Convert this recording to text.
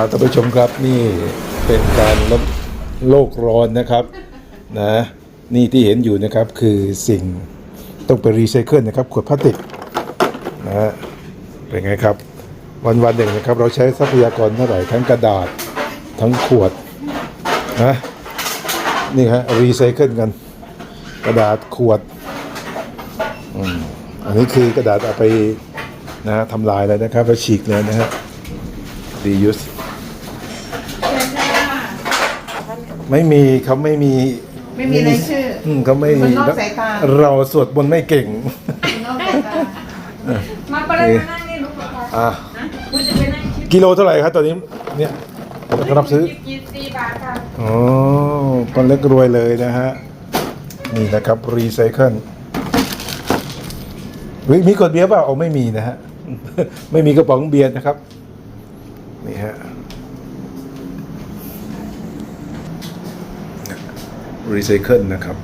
ครับท่านผู้ชมครับนี่เป็นการลดโลกร้อนนะครับนะนี่ที่เห็นอยู่นะครับคือสิ่งต้องไปรีไซเคิลนะครับขวดพลาสติกนะฮะเป็นไงครับ วันวันหนึ่งนะครับ เราใช้ทรัพยากรเท่าไหร่ทั้งกระดาษทั้งขวดนะนี่ฮะรีไซเคิลกัน กระดาษขวดอันนี้คือกระดาษเอาไปนะฮะทำลายแล้วนะครับ แล้วฉีกเลยนะฮะ reuse ไม่มีเขาไม่มีไม่มีรายชื่ออืมเขาไม่มันนอกสายตา เราสวดมนต์ไม่เก่ง นอกสายตามาประเด็นมานั่งนี่ลูกบอกว่าอะคุณจะไปนั่งคิดกิโลเท่าไหร่ครับตอนนี้เนี่ยเรารับซื้อ ยี่สิบสี่บาทค่ะอ๋อคนเล็กรวยเลยนะฮะ นี่นะครับรีไซเคิลมีกดเบียร์เปล่าเอาไม่มีนะฮะ ไม่มีกระป๋องเบียร์นะครับ นี่ฮะ รีไซเคิลนะครับ